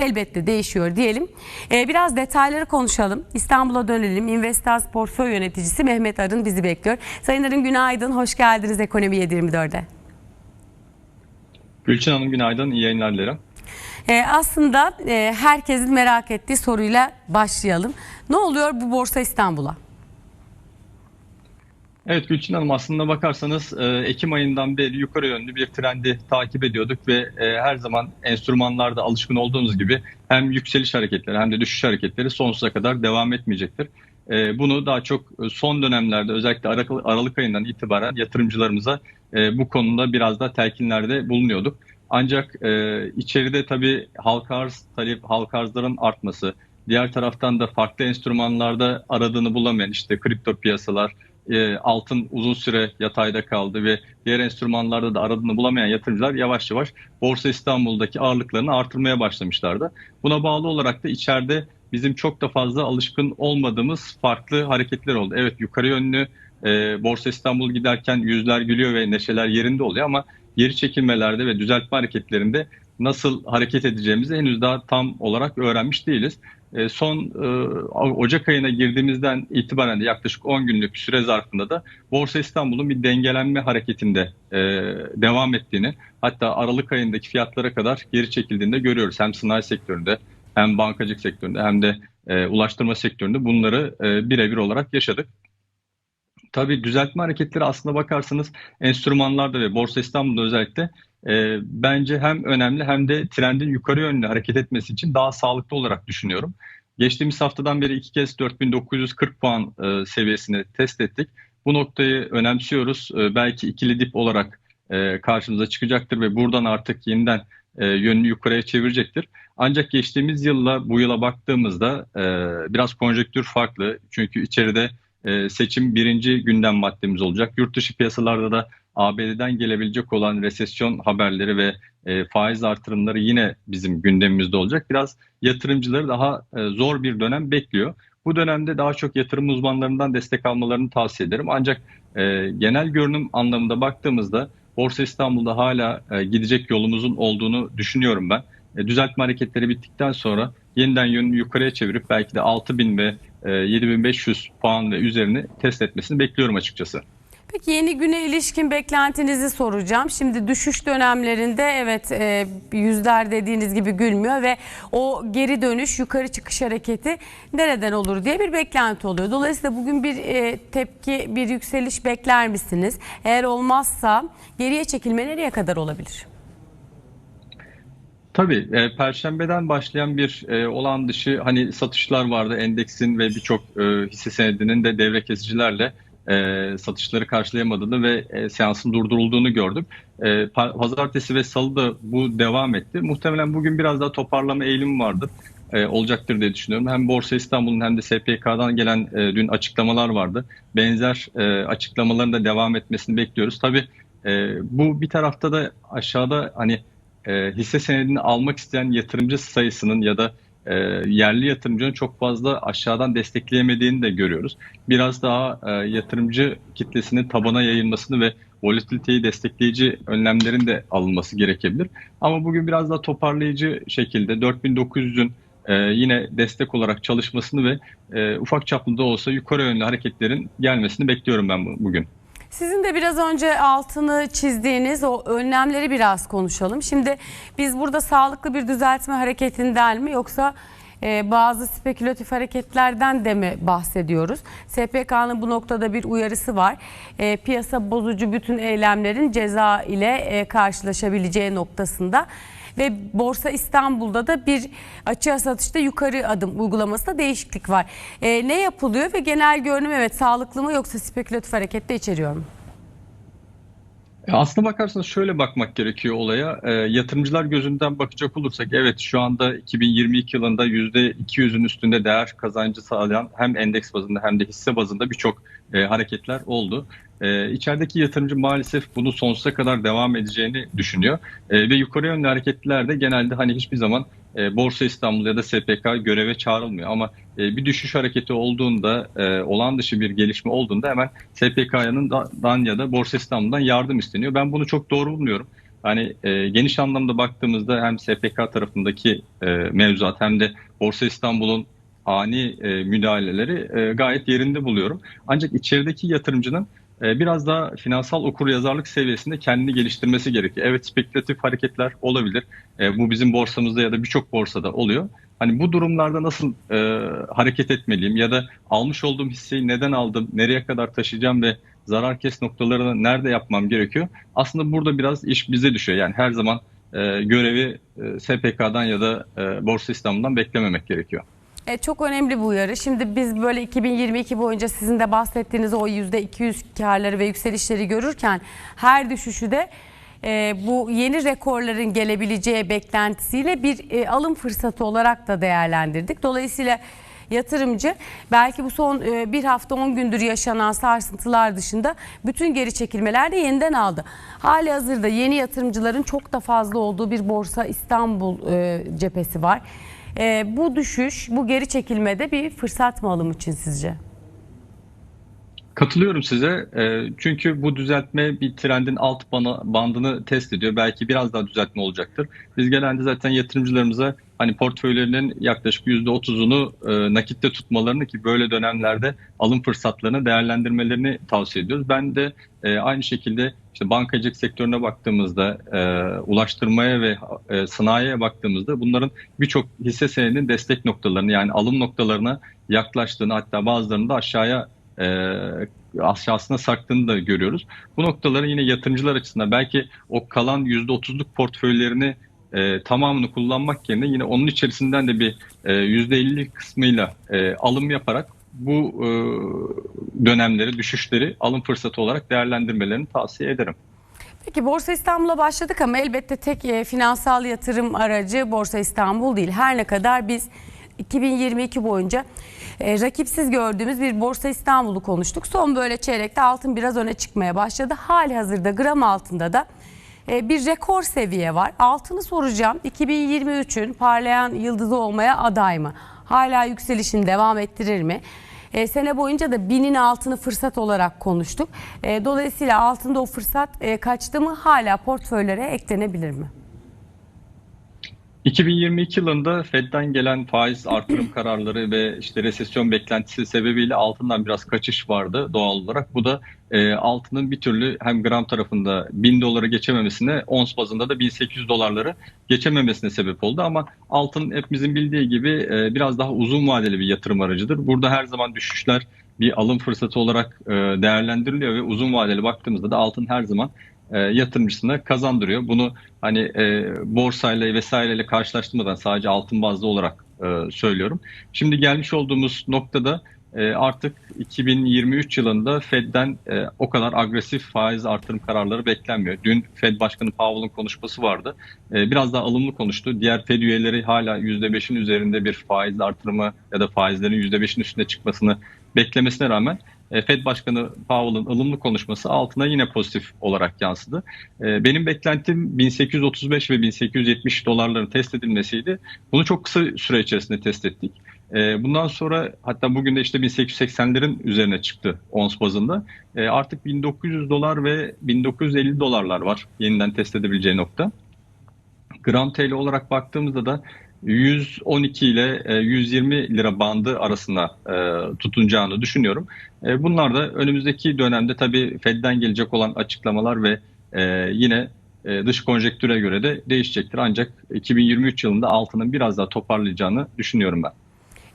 elbette değişiyor diyelim. Ee, biraz detayları konuşalım. İstanbul'a dönelim. Investors Portföy Yöneticisi Mehmet Arın bizi bekliyor. Sayın Arın günaydın. Hoş geldiniz Ekonomi 724'e. Gülçin Hanım günaydın, iyi yayınlar dilerim. Ee, aslında e, herkesin merak ettiği soruyla başlayalım. Ne oluyor bu Borsa İstanbul'a? Evet Gülçin Hanım aslında bakarsanız e, Ekim ayından beri yukarı yönlü bir trendi takip ediyorduk ve e, her zaman enstrümanlarda alışkın olduğumuz gibi hem yükseliş hareketleri hem de düşüş hareketleri sonsuza kadar devam etmeyecektir. E, Bunu daha çok son dönemlerde özellikle Aralık, ayından itibaren yatırımcılarımıza bu konuda biraz da telkinlerde bulunuyorduk. Ancak içeride tabii halka arz, talep, halka arzların artması, diğer taraftan da farklı enstrümanlarda aradığını bulamayan işte kripto piyasalar, e, altın uzun süre yatayda kaldı ve diğer enstrümanlarda da aradığını bulamayan yatırımcılar yavaş yavaş Borsa İstanbul'daki ağırlıklarını artırmaya başlamışlardı. Buna bağlı olarak da içeride bizim çok da fazla alışkın olmadığımız farklı hareketler oldu. Evet yukarı yönlü e, Borsa İstanbul giderken yüzler gülüyor ve neşeler yerinde oluyor ama geri çekilmelerde ve düzeltme hareketlerinde nasıl hareket edeceğimizi henüz daha tam olarak öğrenmiş değiliz. E, son e, Ocak ayına girdiğimizden itibaren de yaklaşık 10 günlük süre zarfında da Borsa İstanbul'un bir dengelenme hareketinde e, devam ettiğini hatta Aralık ayındaki fiyatlara kadar geri çekildiğini de görüyoruz. Hem sanayi sektöründe hem bankacılık sektöründe hem de ulaştırma sektöründe bunları birebir olarak yaşadık. Tabii düzeltme hareketleri aslında bakarsanız enstrümanlarda ve Borsa İstanbul'da özellikle e, bence hem önemli hem de trendin yukarı yönlü hareket etmesi için daha sağlıklı olarak düşünüyorum. Geçtiğimiz haftadan beri iki kez 4940 puan e, seviyesini test ettik. Bu noktayı önemsiyoruz. E, belki ikili dip olarak e, karşımıza çıkacaktır ve buradan artık yeniden e, yönünü yukarıya çevirecektir. Ancak geçtiğimiz yılla bu yıla baktığımızda e, biraz konjektür farklı. Çünkü içeride e, seçim birinci gündem maddemiz olacak. Yurt dışı piyasalarda da ABD'den gelebilecek olan resesyon haberleri ve e, faiz artırımları yine bizim gündemimizde olacak. Biraz yatırımcıları daha e, zor bir dönem bekliyor. Bu dönemde daha çok yatırım uzmanlarından destek almalarını tavsiye ederim. Ancak e, genel görünüm anlamında baktığımızda Borsa İstanbul'da hala e, gidecek yolumuzun olduğunu düşünüyorum ben. E, düzeltme hareketleri bittikten sonra yeniden yönünü yukarıya çevirip belki de 6000 ve e, 7500 puan ve üzerini test etmesini bekliyorum açıkçası. Peki yeni güne ilişkin beklentinizi soracağım. Şimdi düşüş dönemlerinde evet e, yüzler dediğiniz gibi gülmüyor ve o geri dönüş yukarı çıkış hareketi nereden olur diye bir beklenti oluyor. Dolayısıyla bugün bir e, tepki bir yükseliş bekler misiniz? Eğer olmazsa geriye çekilme nereye kadar olabilir? Tabii e, Perşembeden başlayan bir e, olan dışı hani satışlar vardı endeksin ve birçok e, hisse senedinin de devre kesicilerle e, satışları karşılayamadığını ve e, seansın durdurulduğunu gördük. E, pazartesi ve salı da bu devam etti. Muhtemelen bugün biraz daha toparlama eğilimi vardır. E, olacaktır diye düşünüyorum. Hem Borsa İstanbul'un hem de SPK'dan gelen e, dün açıklamalar vardı. Benzer e, açıklamaların da devam etmesini bekliyoruz. Tabii e, bu bir tarafta da aşağıda hani e, hisse senedini almak isteyen yatırımcı sayısının ya da e, yerli yatırımcının çok fazla aşağıdan destekleyemediğini de görüyoruz. Biraz daha e, yatırımcı kitlesinin tabana yayılmasını ve volatiliteyi destekleyici önlemlerin de alınması gerekebilir. Ama bugün biraz daha toparlayıcı şekilde 4900'ün e, yine destek olarak çalışmasını ve e, ufak çaplı da olsa yukarı yönlü hareketlerin gelmesini bekliyorum ben bugün. Sizin de biraz önce altını çizdiğiniz o önlemleri biraz konuşalım. Şimdi biz burada sağlıklı bir düzeltme hareketinden mi yoksa e, bazı spekülatif hareketlerden de mi bahsediyoruz? SPK'nın bu noktada bir uyarısı var. E, piyasa bozucu bütün eylemlerin ceza ile e, karşılaşabileceği noktasında ve Borsa İstanbul'da da bir açığa satışta yukarı adım uygulamasında değişiklik var. E, ne yapılıyor ve genel görünüm evet sağlıklı mı yoksa spekülatif harekette içeriyor mu? Aslına bakarsanız şöyle bakmak gerekiyor olaya. E, yatırımcılar gözünden bakacak olursak evet şu anda 2022 yılında %200'ün üstünde değer kazancı sağlayan hem endeks bazında hem de hisse bazında birçok e, hareketler oldu. E, içerideki yatırımcı maalesef bunu sonsuza kadar devam edeceğini düşünüyor. E, ve yukarı yönlü hareketler de genelde hani hiçbir zaman e, Borsa İstanbul ya da SPK göreve çağrılmıyor. Ama e, bir düşüş hareketi olduğunda, e, olan dışı bir gelişme olduğunda hemen SPK'nın dan ya da Borsa İstanbul'dan yardım isteniyor. Ben bunu çok doğru bulmuyorum. hani e, geniş anlamda baktığımızda hem SPK tarafındaki e, mevzuat hem de Borsa İstanbul'un ani e, müdahaleleri e, gayet yerinde buluyorum. Ancak içerideki yatırımcının biraz daha finansal okuryazarlık seviyesinde kendini geliştirmesi gerekiyor. Evet spekülatif hareketler olabilir. E, bu bizim borsamızda ya da birçok borsada oluyor. Hani bu durumlarda nasıl e, hareket etmeliyim ya da almış olduğum hisseyi neden aldım, nereye kadar taşıyacağım ve zarar kes noktalarını nerede yapmam gerekiyor? Aslında burada biraz iş bize düşüyor. Yani her zaman e, görevi e, SPK'dan ya da e, Borsa İstanbul'dan beklememek gerekiyor. E, çok önemli bu uyarı. Şimdi biz böyle 2022 boyunca sizin de bahsettiğiniz o %200 karları ve yükselişleri görürken her düşüşü de e, bu yeni rekorların gelebileceği beklentisiyle bir e, alım fırsatı olarak da değerlendirdik. Dolayısıyla yatırımcı belki bu son e, bir hafta 10 gündür yaşanan sarsıntılar dışında bütün geri çekilmeler de yeniden aldı. Hali hazırda yeni yatırımcıların çok da fazla olduğu bir Borsa İstanbul e, cephesi var. E, bu düşüş, bu geri çekilmede bir fırsat mı alım için sizce? Katılıyorum size. E, çünkü bu düzeltme bir trendin alt bandını test ediyor. Belki biraz daha düzeltme olacaktır. Biz genelde zaten yatırımcılarımıza hani portföylerinin yaklaşık %30'unu e, nakitte tutmalarını ki böyle dönemlerde alım fırsatlarını değerlendirmelerini tavsiye ediyoruz. Ben de e, aynı şekilde işte bankacılık sektörüne baktığımızda, e, ulaştırmaya ve e, sanayiye baktığımızda bunların birçok hisse senedinin destek noktalarını yani alım noktalarına yaklaştığını hatta bazılarını da aşağıya e, aşağısına sarktığını da görüyoruz. Bu noktaların yine yatırımcılar açısından belki o kalan %30'luk portföylerini e, tamamını kullanmak yerine yine onun içerisinden de bir e, %50 kısmıyla e, alım yaparak bu e, dönemleri, düşüşleri alım fırsatı olarak değerlendirmelerini tavsiye ederim. Peki Borsa İstanbul'a başladık ama elbette tek e, finansal yatırım aracı Borsa İstanbul değil. Her ne kadar biz 2022 boyunca e, rakipsiz gördüğümüz bir Borsa İstanbul'u konuştuk. Son böyle çeyrekte altın biraz öne çıkmaya başladı. Hali hazırda gram altında da bir rekor seviye var. Altını soracağım. 2023'ün parlayan yıldızı olmaya aday mı? Hala yükselişini devam ettirir mi? E, sene boyunca da binin altını fırsat olarak konuştuk. E, dolayısıyla altında o fırsat e, kaçtı mı hala portföylere eklenebilir mi? 2022 yılında Fed'den gelen faiz artırım kararları ve işte resesyon beklentisi sebebiyle altından biraz kaçış vardı doğal olarak. Bu da e, altının bir türlü hem gram tarafında 1000 doları geçememesine, ons bazında da 1800 dolarları geçememesine sebep oldu. Ama altın hepimizin bildiği gibi e, biraz daha uzun vadeli bir yatırım aracıdır. Burada her zaman düşüşler bir alım fırsatı olarak e, değerlendiriliyor ve uzun vadeli baktığımızda da altın her zaman e, yatırımcısına kazandırıyor. Bunu hani e, borsayla vesaireyle karşılaştırmadan sadece altın bazlı olarak e, söylüyorum. Şimdi gelmiş olduğumuz noktada e, artık 2023 yılında Fed'den e, o kadar agresif faiz artırım kararları beklenmiyor. Dün Fed Başkanı Powell'ın konuşması vardı. E, biraz daha alımlı konuştu. Diğer Fed üyeleri hala %5'in üzerinde bir faiz artırımı ya da faizlerin %5'in üstüne çıkmasını beklemesine rağmen Fed Başkanı Powell'ın ılımlı konuşması altına yine pozitif olarak yansıdı. E, benim beklentim 1835 ve 1870 dolarların test edilmesiydi. Bunu çok kısa süre içerisinde test ettik. E, bundan sonra hatta bugün de işte 1880'lerin üzerine çıktı ons bazında. Artık 1900 dolar ve 1950 dolarlar var yeniden test edebileceği nokta. Gram TL olarak baktığımızda da 112 ile 120 lira bandı arasında tutunacağını düşünüyorum. Bunlar da önümüzdeki dönemde tabii Fed'den gelecek olan açıklamalar ve yine dış konjektüre göre de değişecektir. Ancak 2023 yılında altının biraz daha toparlayacağını düşünüyorum ben.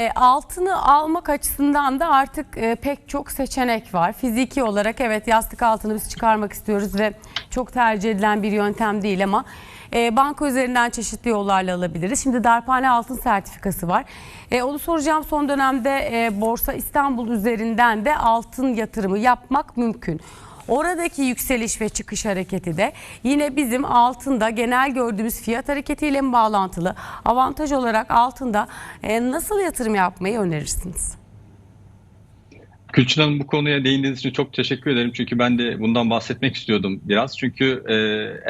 E, altını almak açısından da artık e, pek çok seçenek var. Fiziki olarak evet yastık altını biz çıkarmak istiyoruz ve çok tercih edilen bir yöntem değil ama e, banka üzerinden çeşitli yollarla alabiliriz. Şimdi darphane altın sertifikası var. E, onu soracağım son dönemde e, Borsa İstanbul üzerinden de altın yatırımı yapmak mümkün. Oradaki yükseliş ve çıkış hareketi de yine bizim altında genel gördüğümüz fiyat hareketiyle mi bağlantılı? Avantaj olarak altında e, nasıl yatırım yapmayı önerirsiniz? Külçin Hanım bu konuya değindiğiniz için çok teşekkür ederim. Çünkü ben de bundan bahsetmek istiyordum biraz. Çünkü e,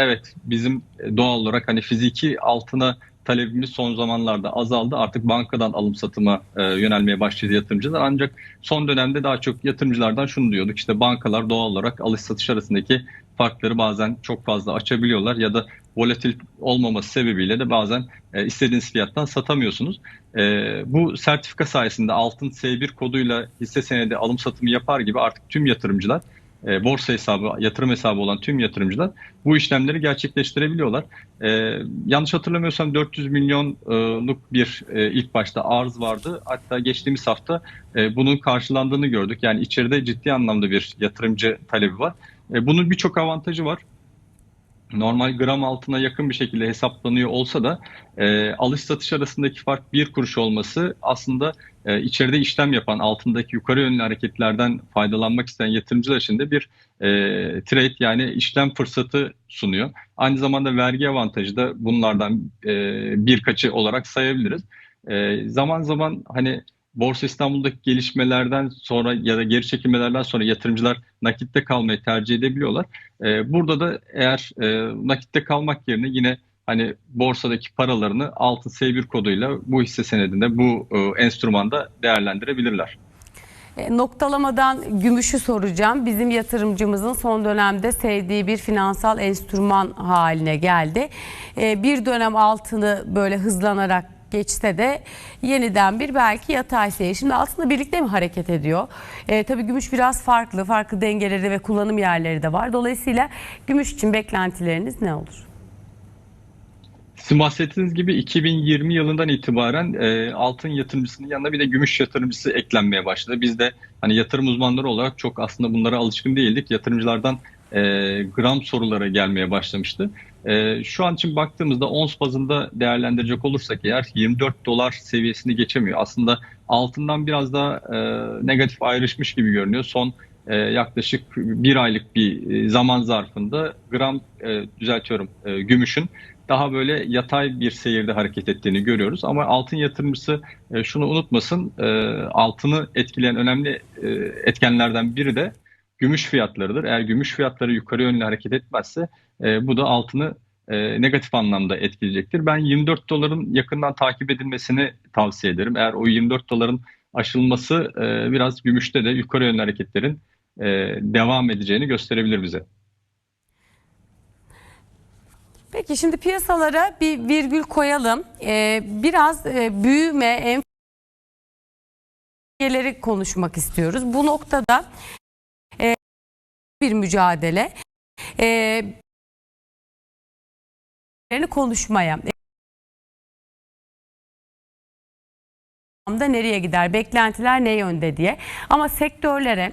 evet bizim doğal olarak hani fiziki altına talebimiz son zamanlarda azaldı. Artık bankadan alım satıma e, yönelmeye başladı yatırımcılar. Ancak son dönemde daha çok yatırımcılardan şunu diyorduk. İşte bankalar doğal olarak alış satış arasındaki farkları bazen çok fazla açabiliyorlar ya da volatil olmaması sebebiyle de bazen e, istediğiniz fiyattan satamıyorsunuz. E, bu sertifika sayesinde altın S1 koduyla hisse senedi alım satımı yapar gibi artık tüm yatırımcılar e, borsa hesabı, yatırım hesabı olan tüm yatırımcılar bu işlemleri gerçekleştirebiliyorlar. E, yanlış hatırlamıyorsam 400 milyonluk bir e, ilk başta arz vardı. Hatta geçtiğimiz hafta e, bunun karşılandığını gördük. Yani içeride ciddi anlamda bir yatırımcı talebi var. E, bunun birçok avantajı var normal gram altına yakın bir şekilde hesaplanıyor olsa da e, alış satış arasındaki fark bir kuruş olması aslında e, içeride işlem yapan altındaki yukarı yönlü hareketlerden faydalanmak isteyen yatırımcılar için de bir e, trade yani işlem fırsatı sunuyor. Aynı zamanda vergi avantajı da bunlardan e, birkaçı olarak sayabiliriz. E, zaman zaman hani Borsa İstanbul'daki gelişmelerden sonra ya da geri çekilmelerden sonra yatırımcılar nakitte kalmayı tercih edebiliyorlar. Ee, burada da eğer e, nakitte kalmak yerine yine hani borsadaki paralarını altın S1 koduyla bu hisse senedinde bu e, enstrümanda değerlendirebilirler. E, Noktalamadan gümüşü soracağım. Bizim yatırımcımızın son dönemde sevdiği bir finansal enstrüman haline geldi. E, Bir dönem altını böyle hızlanarak geçse de yeniden bir belki yatay seyir. Şimdi altında birlikte mi hareket ediyor? E, tabii gümüş biraz farklı, farklı dengeleri ve kullanım yerleri de var. Dolayısıyla gümüş için beklentileriniz ne olur? Sizin bahsettiğiniz gibi 2020 yılından itibaren e, altın yatırımcısının yanına bir de gümüş yatırımcısı eklenmeye başladı. Biz de hani yatırım uzmanları olarak çok aslında bunlara alışkın değildik. Yatırımcılardan e, gram sorulara gelmeye başlamıştı. E, şu an için baktığımızda ons bazında değerlendirecek olursak eğer 24 dolar seviyesini geçemiyor. Aslında altından biraz daha e, negatif ayrışmış gibi görünüyor. Son e, yaklaşık bir aylık bir e, zaman zarfında gram e, düzeltiyorum e, gümüşün daha böyle yatay bir seyirde hareket ettiğini görüyoruz. Ama altın yatırımcısı e, şunu unutmasın, e, altını etkileyen önemli e, etkenlerden biri de gümüş fiyatlarıdır. Eğer gümüş fiyatları yukarı yönlü hareket etmezse e, bu da altını e, negatif anlamda etkileyecektir. Ben 24 doların yakından takip edilmesini tavsiye ederim. Eğer o 24 doların aşılması e, biraz gümüşte de yukarı yönlü hareketlerin e, devam edeceğini gösterebilir bize. Peki şimdi piyasalara bir virgül koyalım. Ee, biraz e, büyüme, engelleri konuşmak istiyoruz. Bu noktada bir mücadele. E, konuşmaya. da nereye gider, beklentiler ne yönde diye. Ama sektörlere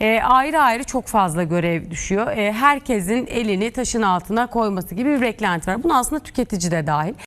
e, ayrı ayrı çok fazla görev düşüyor. E, herkesin elini taşın altına koyması gibi bir beklenti var. Bunu aslında tüketici de dahil.